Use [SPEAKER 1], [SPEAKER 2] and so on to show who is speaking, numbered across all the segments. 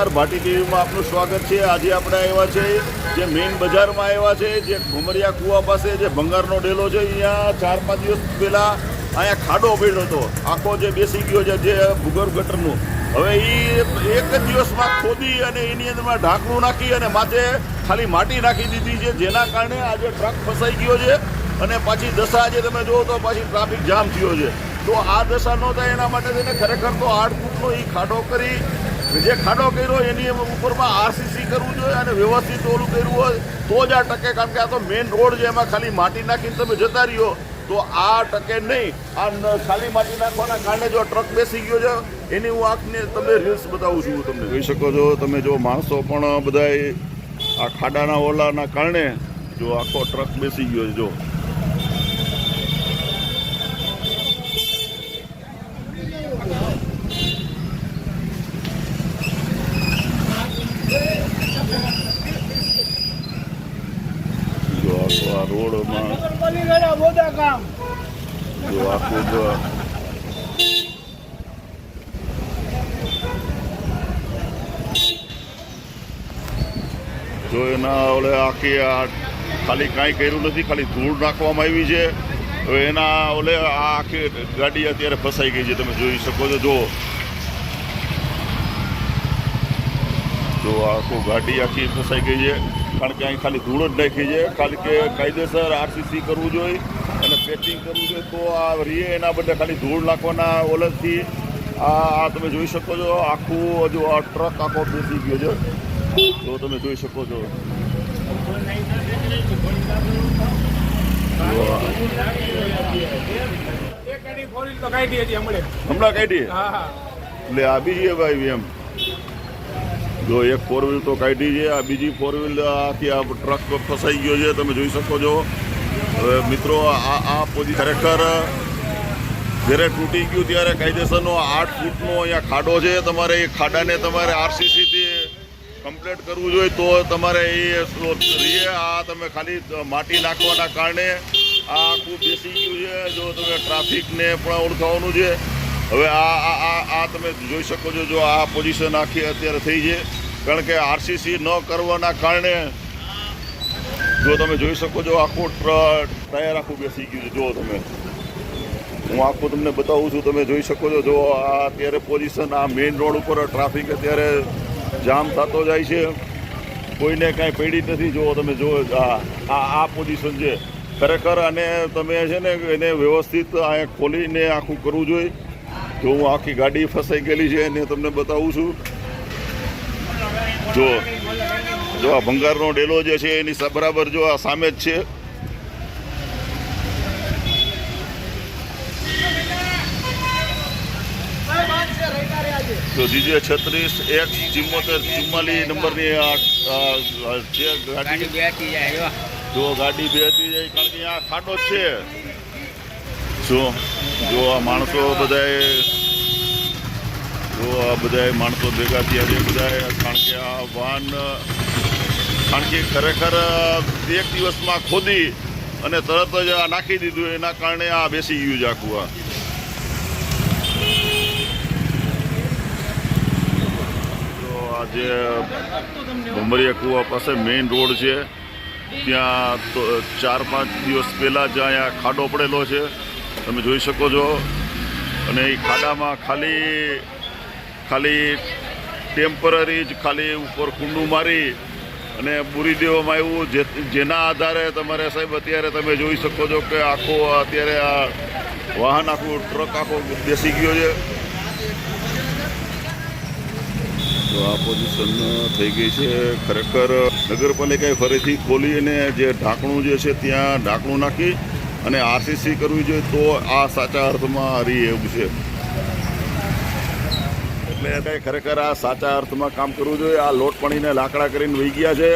[SPEAKER 1] નમસ્કાર. ભાટી ટીવીમાં આપનું સ્વાગત છે. આજે આપણે આવ્યા છે જે મેઇન બજારમાં આવ્યા છે, જે ઘુમરિયા કુવા પાસે જે ભંગારનો ડેલો છે. અહીંયા ચાર પાંચ દિવસ પહેલાં અહીંયા ખાડો પડ્યો હતો. આખો જે બેસી ગયો છે, જે ભૂગર્ભ ગટરનું. હવે એ એક જ દિવસમાં ખોદી અને એની અંદરમાં ઢાંકણું નાખી અને માથે ખાલી માટી નાખી દીધી છે, જેના કારણે આજે ટ્રક ફસાઈ ગયો છે અને પાછી દશા આજે તમે જુઓ તો પાછી ટ્રાફિક જામ થયો છે. તો આ દશા ન થાય એના માટે તેને ખરેખર તો આઠ ફૂટનો એ ખાડો કરી જે ખાડો કર્યો એની ઉપરમાં આરસીસી કરવું જોઈએ અને વ્યવસ્થિત ઓલું કર્યું હોય તો જ આ ટકે. કારણ કે આ તો મેઇન રોડ છે, એમાં ખાલી માટી નાખીને તમે જતા રહ્યો. તો આ ટકે નહીં. આ ખાલી માટી નાખવાના કારણે જો ટ્રક બેસી ગયો છે, એની હું આંખને તમને રીલ્સ બતાવું છું તમને. જોઈ શકો છો, તમે જો માણસો પણ બધાય આ ખાડાના ઓલાના કારણે જો આખો ટ્રક બેસી ગયો છે, જો આખો આ રોડમાં
[SPEAKER 2] બની ગયા મોટા કામ
[SPEAKER 1] જો જો એના ઓલે આખી આ ખાલી કાંઈ કર્યું નથી, ખાલી ધૂળ નાખવામાં આવી છે. તો એના ઓલે આ આખી ગાડી અત્યારે ફસાઈ ગઈ છે, તમે જોઈ શકો છો જો જો આખું ગાડી આખી ફસાઈ ગઈ છે, કારણ કે અહીં ખાલી ધૂળ જ નાખી છે. ખાલી કે કાયદેસર આરસીસી કરવું જોઈએ. પેચિંગ કરવું જોઈએ તો આ રીએ એના બદલે ખાલી ધૂળ નાખવાના ઓલગથી આ આ તમે જોઈ શકો છો આખું હજુ આ ટ્રક આખો બેસી ગયો છે. તો તમે જોઈ શકો છો.
[SPEAKER 2] હમણે
[SPEAKER 1] કાઢી એટલે આ બીજી ભાઈ એમ. જો એક ફોર વ્હીલ તો કાઢી છે આ બીજી ફોર વ્હીલ આખી આ ટ્રક ફસાઈ ગયો છે તમે જોઈ શકો છો. હવે મિત્રો, આ આ પોજી ખરેખર જ્યારે તૂટી ગયું ત્યારે કાયદેસરનો આઠ ફૂટનો અહીંયા ખાડો છે. તમારે એ ખાડાને તમારે આરસીસીથી કમ્પ્લીટ કરવું જોઈએ તો તમારે એ રીએ આ તમે ખાલી માટી નાખવાના કારણે આ આખું બેસી ગયું છે. જો તમે ટ્રાફિકને પણ ઓળખાવાનું છે. હવે આ આ આ તમે જોઈ શકો છો, જો આ પોઝિશન આખી અત્યારે થઈ છે. કારણ કે આરસીસી ન કરવાના કારણે જો તમે જોઈ શકો છો, આખું ટાયર આખું બેસી ગયું છે. જો તમે. હું આખું તમને બતાવું છું, તમે જોઈ શકો છો, જો આ અત્યારે પોઝિશન આ મેઇન રોડ ઉપર ટ્રાફિક અત્યારે જામ થતો જાય છે. કોઈને કાંઈ પડી નથી જો તમે જો આ આ આ પોઝિશન છે. ખરેખર અને તમે છે ને, એને વ્યવસ્થિત અહીંયા ખોલીને આખું કરવું જોઈએ. જો હું આખી ગાડી ફસાઈ ગયેલી છે, એને તમને બતાવું છું. જો જો આ ભંગારનો ડેલો જે છે એની બરાબર જો આ સામે જ છે. તો જીજે છત્રીસ એક ચુમ્મોતેર ચુમ્માલીસ નંબરની છે ગાડી જો. ગાડી બેસી જાય કારણ કે આ ખાડો જ છે. જો જો આ માણસો બધાએ જો આ બધાએ માણસો ભેગા થયા છે બધાએ કારણ કે આ વાહન કારણ કે ખરેખર એક દિવસમાં ખોદી અને તરત જ આ નાખી દીધું, એના કારણે આ બેસી ગયું છે આખું આ. તો આ જે ભમરિયા કુવા પાસે મેઇન રોડ છે. ત્યાં ચાર પાંચ દિવસ પહેલાં જ અહીંયા ખાડો પડેલો છે. તમે જોઈ શકો છો. અને એ ખાડામાં ખાલી ખાલી ટેમ્પરરી જ ખાલી ઉપર કુંડું મારી અને પૂરી દેવામાં આવ્યું જેના આધારે તમારે સાહેબ, અત્યારે તમે જોઈ શકો છો કે આખો અત્યારે આ વાહન, આખું ટ્રક, આખો બેસી ગયો છે. તો આ પોઝિશન થઈ ગઈ છે ખરેખર. નગરપાલિકાએ ફરીથી ખોલી અને જે ઢાંકણું જે છે ત્યાં ઢાંકણું નાખી અને આરસીસી કરવી જોઈએ તો આ સાચા અર્થમાં રહી એવું છે. એટલે ખરેખર આ સાચા અર્થમાં કામ કરવું જોઈએ. આ લોટ પાણીને લાકડા કરીને વહી ગયા છે.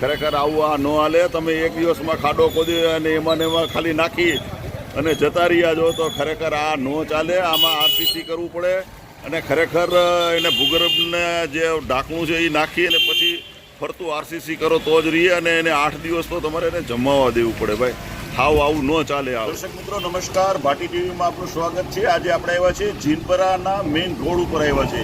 [SPEAKER 1] ખરેખર આવું આ ન હાલે. તમે એક દિવસમાં ખાડો ખોદી અને એમાં ને એમાં ખાલી નાખી અને જતા રહ્યા જો તો ખરેખર આ ન ચાલે. આમાં આરસીસી કરવું પડે અને ખરેખર એને ભૂગર્ભને જે ઢાંકણું છે એ નાખી અને પછી ફરતું આરસીસી કરો તો જ રહીએ અને એને આઠ દિવસ તો તમારે એને જમાવવા દેવું પડે ભાઈ. હાવ આવું ન ચાલે આવું. દર્શક મિત્રો, નમસ્કાર. ભાટી ટીવીમાં આપનું સ્વાગત છે. આજે આપણે આવ્યા છીએ જીનપરાના મેઇન રોડ ઉપર આવ્યા છે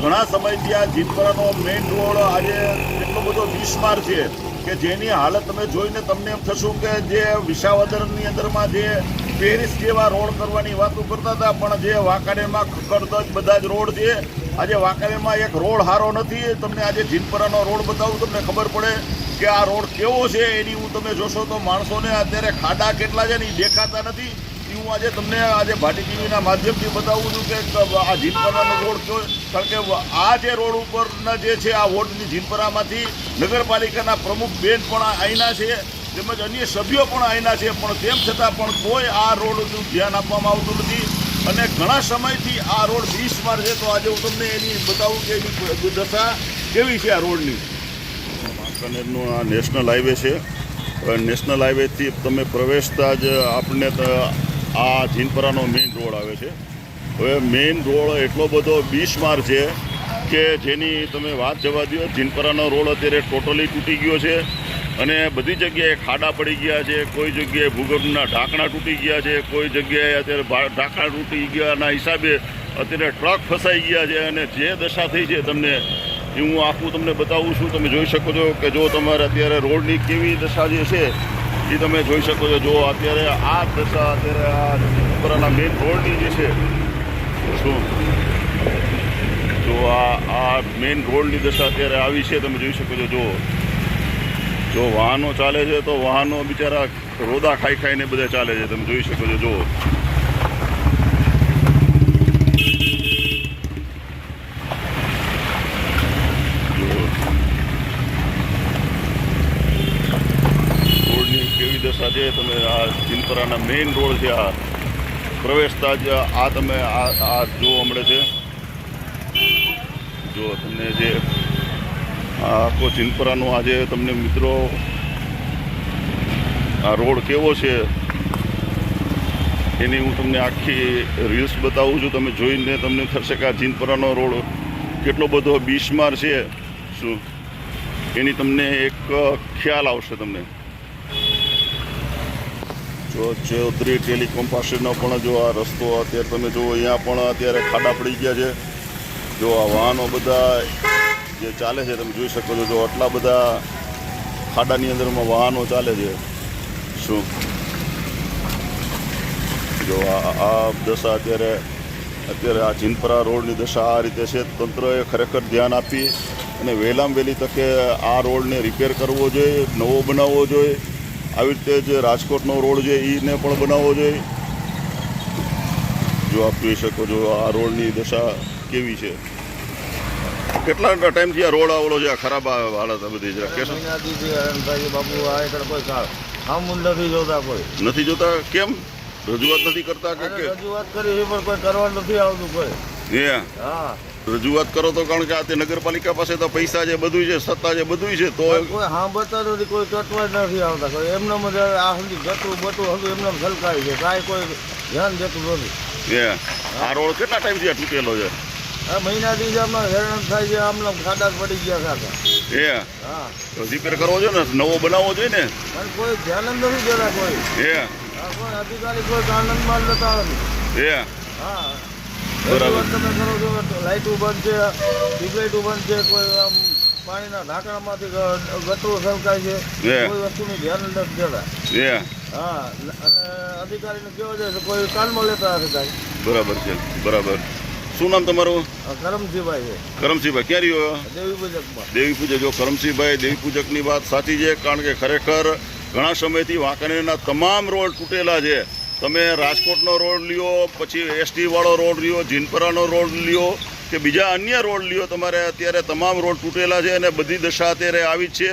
[SPEAKER 1] ઘણા સમયથી આ જીનપરાનો મેઇન રોડ આજે એટલો બધો બિસ્માર છે કે જેની હાલત તમે જોઈને તમને એમ થશું કે જે વિસાવદરની અંદરમાં જે પેરિસ જેવા રોડ કરવાની વાતો કરતા હતા, પણ જે વાંકાનેરમાં ખકડધજ બધા જ રોડ છે. આજે વાંકાનેરમાં એક રોડ સારો નથી. તમને આજે જીનપરાનો રોડ બતાવું, તમને ખબર પડે કે આ રોડ કેવો છે એની હું તમે જોશો તો માણસોને અત્યારે ખાડા કેટલા છે ને એ દેખાતા નથી. એ હું આજે તમને આજે ભાટી ટીવીના માધ્યમથી બતાવું છું કે આ જીનપરાનો રોડ કયો કારણ કે આ જે રોડ ઉપરના જે છે આ વોર્ડની જીનપરામાંથી નગરપાલિકાના પ્રમુખ બેન પણ અહીંના છે, તેમજ અન્ય સભ્યો પણ અહીંના છે, પણ તેમ છતાં પણ કોઈ આ રોડનું ધ્યાન આપવામાં આવતું નથી. અને ઘણા સમયથી આ રોડ બીસમાર છે, તો આજે હું તમને એની બતાવું કે એની દશા કેવી છે આ રોડની. વાંકાનેરનો આ નેશનલ હાઈવે છે. નેશનલ હાઈવેથી તમે પ્રવેશતા જ આપણને આ જીનપરાનો મેઇન રોડ આવે છે. હવે મેઇન રોડ એટલો બધો બીસમાર છે કે જેની તમે વાત જવા દો જીનપરાનો રોડ અત્યારે ટોટલી તૂટી ગયો છે અને બધી જગ્યાએ ખાડા પડી ગયા છે, કોઈ જગ્યાએ ભૂગર્ભના ઢાંકણા તૂટી ગયા છે, કોઈ જગ્યાએ અત્યારે ઢાંકણા તૂટી ગયાના હિસાબે અત્યારે ટ્રક ફસાઈ ગયા છે અને જે દશા થઈ છે તમને એ હું આખું તમને બતાવું છું. તમે જોઈ શકો છો કે જો તમારે અત્યારે રોડની કેવી દશા જે છે, એ તમે જોઈ શકો છો. જો અત્યારે આ દશા અત્યારે આ ઉપરના મેઇન રોડની જે છે શું જો આ આ મેઇન રોડની દશા અત્યારે આવી છે. તમે જોઈ શકો છો, જો જો વાહનો ચાલે છે તો વાહનો બિચારા રોદા ખાઈ ખાઈને બધા ચાલે છે. તમે જોઈ શકો છો જો જો. રોડની કેવી દશા છે તમે ચિંતરાના મેઇન રોડ છે આ. પ્રવેશતા જ આ તમે આ આ જોવા હમણે છે. જો તમને જે આખો ચિંતપરાનો આજે તમને મિત્રો, આ રોડ કેવો છે, એની હું તમને આખી રીલ્સ બતાવું છું. તમે જોઈને તમને થશે કે આ ચિંતપરાનો રોડ કેટલો બધો બિસ્માર છે. શું? એની તમને એક ખ્યાલ આવશે તમને. જો ચૌધરી ટેલિકોમ પાસેનો પણ જો આ રસ્તો અત્યારે તમે જુઓ, અહીંયા પણ અત્યારે ખાડા પડી ગયા છે. જો આ વાહનો બધા જે ચાલે છે, તમે જોઈ શકો છો, જો આટલા બધા ખાડાની અંદરમાં વાહનો ચાલે છે. શું? જો આ દશા અત્યારે અત્યારે આ ચિંતપરા રોડની દશા આ રીતે છે. તંત્રએ ખરેખર ધ્યાન આપી અને વહેલામાં વહેલી તકે આ રોડને રિપેર કરવો જોઈએ, નવો બનાવવો જોઈએ. આવી રીતે જે રાજકોટનો રોડ છે એને પણ બનાવવો જોઈએ જો આપ જોઈ શકો છો આ રોડની દશા કેવી છે. કેટલા ટાઈમથી આ રોડ આવેલો છે આ ખરાબ હાલત બધી જરા
[SPEAKER 3] બાપુ આ એકડ કોઈ આમ નથી જોતા કોઈ.
[SPEAKER 1] નથી જોતા? કેમ? રજૂઆત નથી કરતા કે
[SPEAKER 3] રજૂઆત કરી પણ કોઈ કરવા નથી આવતું કોઈ.
[SPEAKER 1] હા. રજૂઆત કરો તો કારણ કે આ તે નગરપાલિકા પાસે તો પૈસા છે બધું છે સત્તા છે બધું છે તો
[SPEAKER 3] કોઈ સાંભળતા નથી કોઈ ચટવા જ નથી આવતા. કોઈ એમને મજા આ સુધી ગટું બટું હતું એમને છલકાવી છે કાંઈ કોઈ ધ્યાન દેતું નથી.
[SPEAKER 1] આ રોડ કેટલા ટાઈમથી આ તૂટેલો છે?
[SPEAKER 3] આ મહિનાથી જ અમને હેરાન થાય છે આમને ખાડા પડી ગયા ખાતા
[SPEAKER 1] હે
[SPEAKER 3] હા.
[SPEAKER 1] તો રિપેર કરવો જોઈએ ને નવો બનાવવો જોઈએ ને?
[SPEAKER 3] પણ કોઈ ધ્યાન જ નથી દેતા કોઈ.
[SPEAKER 1] હે
[SPEAKER 3] કોઈ અધિકારી કોઈ આનંદમાં માલ લેતા નથી
[SPEAKER 1] હે
[SPEAKER 3] હા.
[SPEAKER 1] બરાબર.
[SPEAKER 3] તમે કરો છો લાઇટો બંધ છે ટ્યુબલાઇટો બંધ છે કોઈ આમ પાણીના ઢાંકણામાંથી ગટરો છલકાય છે. કોઈ વસ્તુનું ધ્યાન નથી દેતા. હે અને અધિકારીને કેવો છે કોઈ કાનમાં લેતા કાંઈ.
[SPEAKER 1] બરાબર છે બરાબર. શું નામ તમારું?
[SPEAKER 3] કરમસિંહભાઈ
[SPEAKER 1] કરમસિંહભાઈ ક્યાં રહ્યો?
[SPEAKER 3] દેવી પૂજકમાં.
[SPEAKER 1] દેવી પૂજક જો કરમસિંહભાઈ દેવી પૂજકની વાત સાચી છે કારણ કે ખરેખર ઘણા સમયથી વાંકાનેરના તમામ રોડ તૂટેલા છે. તમે રાજકોટનો રોડ લ્યો, પછી એસટીવાળો રોડ લ્યો, જીનપરાનો રોડ લ્યો, કે બીજા અન્ય રોડ લ્યો, તમારે અત્યારે તમામ રોડ તૂટેલા છે અને બધી દશા અત્યારે આવી છે.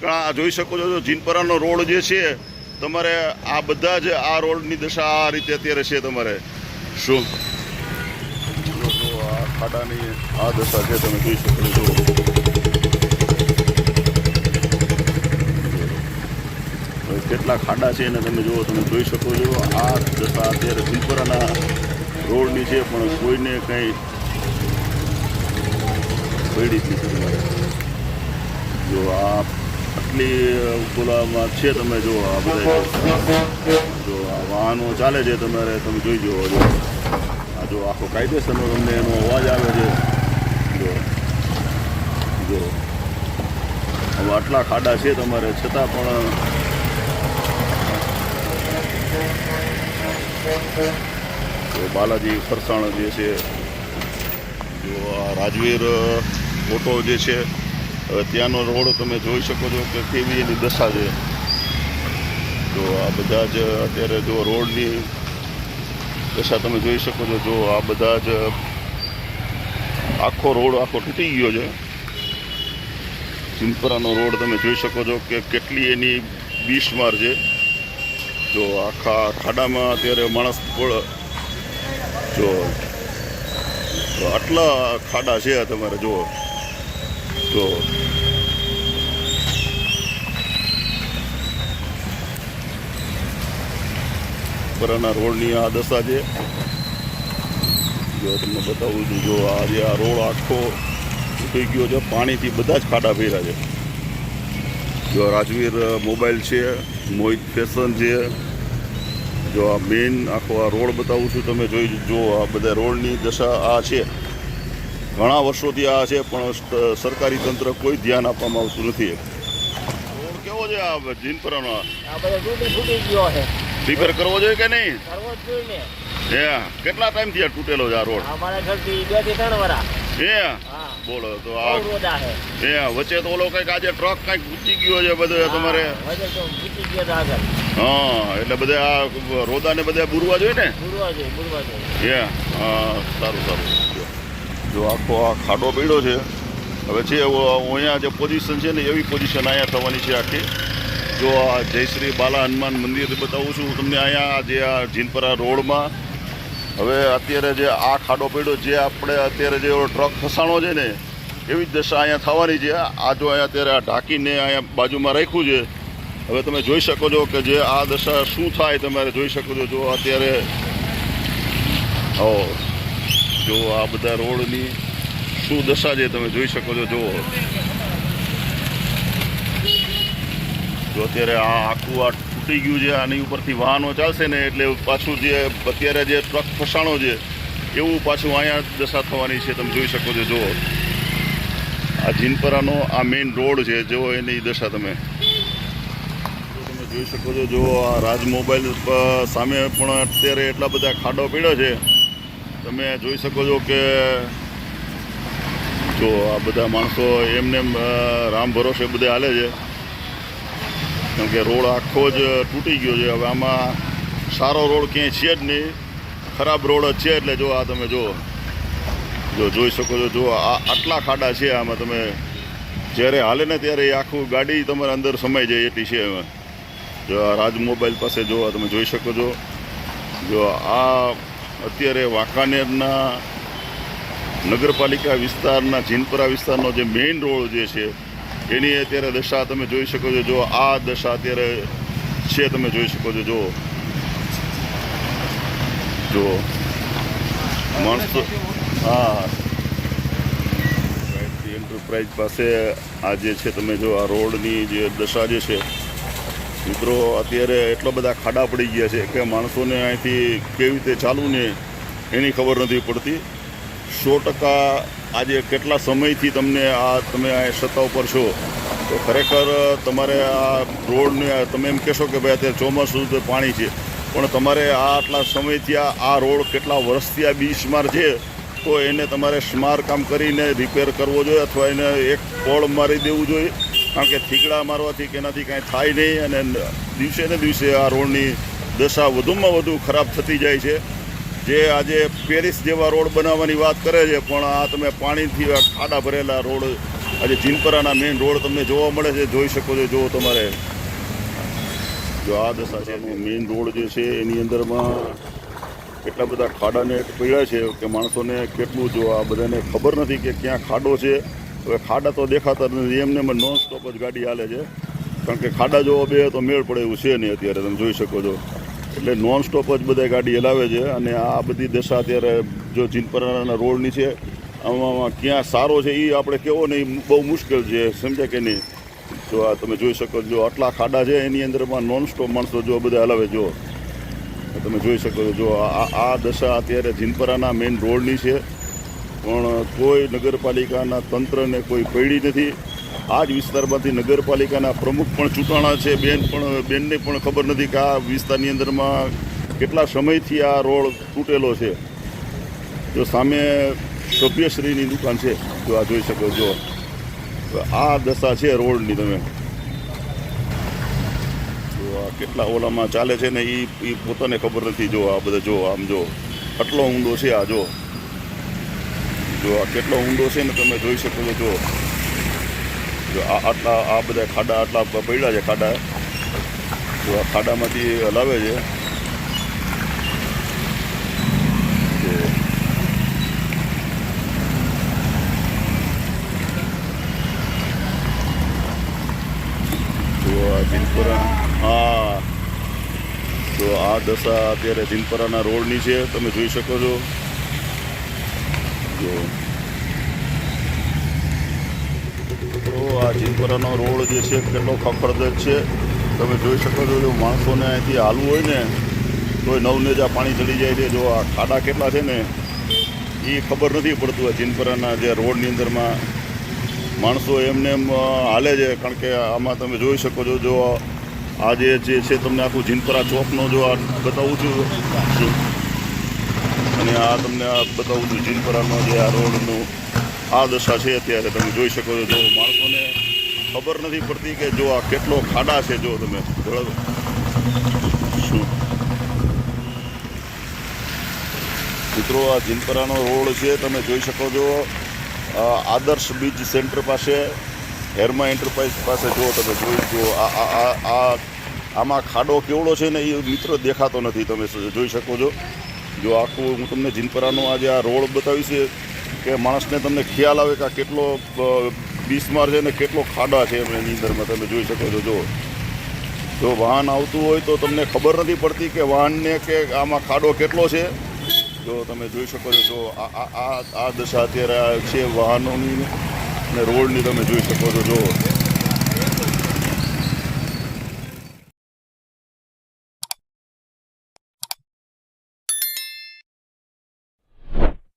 [SPEAKER 1] કારણ આ જોઈ શકો છો જીનપરાનો રોડ જે છે, તમારે આ બધા જ આ રોડની દશા આ રીતે અત્યારે છે તમારે. શું? ખાડાની આ દશા છે, તમે જોઈ શકો છો. કેટલા ખાડા છે એને તમે જુઓ, તમે જોઈ શકો છો. આ દશા અત્યારે સિલપરાના રોડની છે, પણ કોઈને કંઈ પડી જ નથી જો આ આટલી ઉપલામાં છે તમે જો આ જો આ વાહનો ચાલે છે તમારે, તમે જોઈ જુઓ જો આ જો આખો કાયદેસરનો તમને એનો અવાજ આવે છે. જો જો. હવે આટલા ખાડા છે તમારે, છતાં પણ તો બાલાજી ફરસાણ જે છે, જો આ રાજવીર ઓટો જે છે ત્યાંનો રોડ તમે જોઈ શકો છો કે કેવી એની દશા છે. તો આ બધા જ અત્યારે જો રોડની દશા તમે જોઈ શકો છો, જો આ બધા જ આખો રોડ આખો તૂટી ગયો છે. ચિંપરાનો રોડ તમે જોઈ શકો છો કે કેટલી એની બીસમાર છે. જો આખા ખાડામાં અત્યારે માણસ જો આટલા ખાડા છે તમારે, જો જો. બરાના રોડની આ દશા છે. જો તમને બતાવું છું, જો આ જે આ રોડ આખો તૂટી ગયો છે, પાણીથી બધા જ ખાડા ફેર્યા છે. જો રાજવીર મોબાઈલ છે. મોહિત ફેશન છે. જો આ મેઇન આખો આ રોડ બતાવું છું તમે જોઈ જો આ બધા રોડની દશા આ છે. ઘણા વર્ષોથી આ છે પણ સરકારી તંત્ર કોઈ ધ્યાન આપવામાં આવતું નથી. રોડ કેવો છે આ જીનપરાનો રિપેર કરવો જોઈએ કે નહીં?
[SPEAKER 3] કરવો જોઈએ
[SPEAKER 1] કેટલા ટાઈમથી આ તૂટેલો છે આ રોડ?
[SPEAKER 3] અમારા ઘરથી બેથી ત્રણ વરા.
[SPEAKER 1] હા. બોલો તો આ
[SPEAKER 3] રોદા
[SPEAKER 1] વચ્ચે તો ઓલો કંઈક આજે ટ્રક કંઈક ઘૂસી ગયો છે બધે તમારે.
[SPEAKER 3] હા,
[SPEAKER 1] એટલે બધે આ બધે બુરવા જોઈએ ને?
[SPEAKER 3] બુરવા જોઈએ બુરવા જોઈએ.
[SPEAKER 1] હે સારું સારું. જો. જો આખો આ ખાડો પીડો છે. હવે છે અહીંયા જે પોઝિશન છે ને એવી પોઝિશન અહીંયા થવાની છે આખી. જો આ જયશ્રી બાલા હનુમાન મંદિર બતાવું છું તમને અહીંયા જે આ જીનપરા રોડમાં હવે અત્યારે જે આ ખાડો પડ્યો, જે આપણે અત્યારે જે ટ્રક ફસાણો છે ને, એવી જ દશા અહીંયા થવાની છે. આ જો અહીંયા અત્યારે આ ઢાંકીને અહીંયા બાજુમાં રાખ્યું છે, હવે તમે જોઈ શકો છો કે જે આ દશા શું થાય તમારે જોઈ શકો છો. જો અત્યારે ઓ જો આ બધા રોડની શું દશા છે તમે જોઈ શકો છો. જુઓ. જો અત્યારે આ આખું આ તૂટી ગયું છે આની ઉપરથી વાહનો ચાલશે ને એટલે પાછું જે અત્યારે જે ટ્રક ફસાણો છે એવું પાછું અહીંયા દશા થવાની છે તમે જોઈ શકો છો જુઓ. આ જીનપરાનો આ મેઇન રોડ છે જો એની દશા તમે. તમે જોઈ શકો છો જો આ રાજ મોબાઈલ સામે પણ અત્યારે એટલા બધા ખાડો પડ્યો છે. તમે જોઈ શકો છો કે જો આ બધા માણસો એમને એમ, રામ ભરોસે બધે હાલે છે. કેમ કે રોડ આખો જ તૂટી ગયો છે. હવે આમાં સારો રોડ ક્યાંય છે જ નહીં. ખરાબ રોડ જ છે એટલે જો આ તમે જો જો જોઈ શકો છો, જો આ આટલા ખાડા છે આમાં તમે જ્યારે હાલે ને ત્યારે આખું ગાડી તમારે અંદર સમાઈ જાય એટલી છે એમાં. જો આ રાજ મોબાઈલ પાસે જો તમે જોઈ શકો છો. જો આ અત્યારે વાંકાનેરના નગરપાલિકા વિસ્તારના, જીનપરા વિસ્તારનો જે મેઇન રોડ જે છે એની અત્યારે દશા તમે જોઈ શકો છો. જો આ દશા અત્યારે છે, તમે જોઈ શકો છો. જો. જો. માણસો હા એન્ટરપ્રાઇઝ પાસે આ જે છે, તમે જો, આ રોડની જે દશા જે છે, મિત્રો, અત્યારે એટલા બધા ખાડા પડી ગયા છે કે માણસોને અહીંથી કેવી રીતે ચાલવું ને એની ખબર નથી પડતી. સો ટકા આજે કેટલા સમયથી તમને આ તમે આ સત્તા ઉપર છો? તો ખરેખર તમારે આ રોડને તમે એમ કહેશો કે ભાઈ અત્યારે ચોમાસું પાણી છે. પણ તમારે આ આટલા સમયથી આ રોડ કેટલા વર્ષથી આ બીસમાર છે? તો એને તમારે સ્મારકામ કરીને રિપેર કરવો જોઈએ અથવા એને એક પોળ મારી દેવું જોઈએ? કારણ કે થીગડા મારવાથી કે એનાથી કાંઈ થાય નહીં અને દિવસે ને દિવસે આ રોડની દશા વધુમાં વધુ ખરાબ થતી જાય છે. જે આજે પેરિસ જેવા રોડ બનાવવાની વાત કરે છે, પણ આ તમે પાણીથી ખાડા ભરેલા રોડ, આજે જીનપરાના મેઇન રોડ તમને જોવા મળે છે, જોઈ શકો છો જો તમારે. જો આ દશા છે મેઇન રોડ જે છે, એની અંદરમાં કેટલા બધા ખાડાને પડ્યા છે કે માણસોને કેટલું જો આ બધાને ખબર નથી કે ક્યાં ખાડો છે. હવે ખાડા તો દેખાતા નથી, એમને એમ નોન સ્ટોપ જ ગાડી હાલે છે. કારણ કે ખાડા જોવા બે તો મેળ પડે એવું છે નહીં અત્યારે, તમે જોઈ શકો છો. એટલે નોન સ્ટોપ જ બધા ગાડી હલાવે છે અને આ બધી દશા અત્યારે જો જીનપરાના રોડની છે, આમાં ક્યાં સારો છે એ આપણે કેવો નહીં બહુ મુશ્કેલ છે, સમજ્યા કે નહીં? જો આ તમે જોઈ શકો જો આટલા ખાડા છે એની અંદરમાં નોન સ્ટોપ માણસો જો બધા હલાવે, જો. તમે જોઈ શકો છો, જો આ દશા અત્યારે જીનપરાના મેઇન રોડની છે, પણ કોઈ નગરપાલિકાના તંત્રને કોઈ પૈડી નથી. આ જ વિસ્તારમાંથી નગરપાલિકાના પ્રમુખ પણ ચૂંટાણા છે. બેન પણ, બેનને પણ ખબર નથી કે આ વિસ્તારની અંદરમાં કેટલા સમયથી આ રોડ તૂટેલો છે. જો સામે સભ્યશ્રીની દુકાન છે, જો આ જોઈ શકો છો. આ દશા છે રોડની તમે. કેટલા ઓલામાં ચાલે છે ને એ પોતાને ખબર નથી. જો આ બધા જો, આમ જો, આટલો ઊંડો છે આ જો. જો આ કેટલો ઊંડો છે ને તમે જોઈ શકો છો. જો જો આ આટલા, આ બધા ખાડા આટલા પડ્યા છે ખાડા. જો આ ખાડામાંથી હલાવે છે. તો જીનપરા હા. તો આ દશા અત્યારે જીનપરાના રોડની છે, તમે જોઈ શકો છો. જો તો આ જીનપરાનો રોડ જે છે, કેટલો ખખડદજ છે. તમે જોઈ શકો છો, જો માણસોને અહીંથી હાલવું હોય ને, તોય નવનેજા પાણી ચડી જાય છે. જો આ ખાડા કેટલા છે ને, એ ખબર નથી પડતું આ જીનપરાના જે રોડની અંદરમાં. માણસો એમને એમ હાલે છે, કારણ કે આમાં તમે જોઈ શકો છો, જો આ જે જે છે, તમને આખું જીનપરા ચોકનો જો આ બતાવું છું. અને આ તમને આ બતાવું છું, જીનપરાનો જે આ રોડનું આ દશા છે અત્યારે તમે જોઈ શકો છો. જો માણસોને ખબર નથી પડતી કે જો આ કેટલો ખાડા છે, જો તમે શું મિત્રો, આ જીનપરાનો રોડ છે, તમે જોઈ શકો છો. આદર્શ બીચ સેન્ટર પાસે, હેરમા એન્ટરપ્રાઇઝ પાસે જો તમે જોઈ જુઓ આ આ આમાં ખાડો કેવડો છે ને એ મિત્રો દેખાતો નથી, તમે જોઈ શકો છો. જો આખું હું તમને જીનપરાનો આજે આ રોડ બતાવીશ કે માણસને તમને ખ્યાલ આવે કે કેટલો બિસ્માર છે ને કેટલો ખાડા છે એની અંદરમાં તમે જોઈ શકો છો જો જો વાહન આવતું હોય તો તમને ખબર નથી પડતી કે વાહનને કે આમાં ખાડો કેટલો છે. જો તમે જોઈ શકો છો, જો આ આ દશા અત્યારે છે વાહનોની ને રોડની તમે જોઈ શકો છો જો